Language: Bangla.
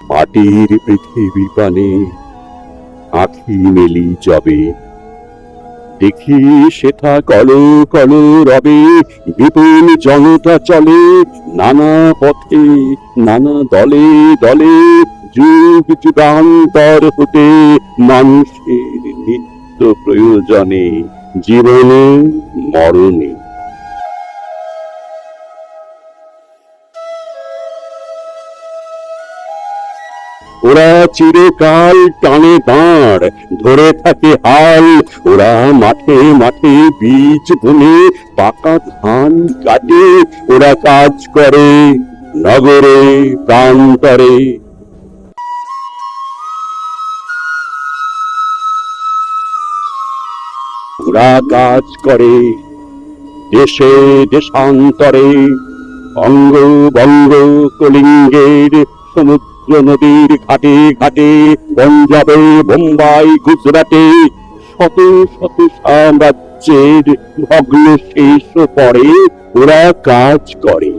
মাটির পৃথিবী পানে আখি মেলি যাবে। দেখি সেথা কল কল রবে, বিপুল জনতা চলে নানা পথে, নানা দলে দলে, যুগ যুগান্তর হতে মানুষের নিত্য প্রয়োজনে, জীবনে, মরণে। ওরা চিরকাল টানে দাঁড়, ধরে থাকে হাল। ওরা মাঠে মাঠে বীজ বুনে, পাকা ধান কাটে। ওরা কাজ করে নগরে, প্রান্তরে। ওরা কাজ করে দেশে দেশান্তরে অঙ্গ বঙ্গ কলিঙ্গের সমুদ্র নদীর ঘাটে ঘাটে, পঞ্জাবে, বোম্বাই, গুজরাটে, শত শত সাম্রাজ্যের ভগ্ন শেষ পরে ওরা কাজ করে।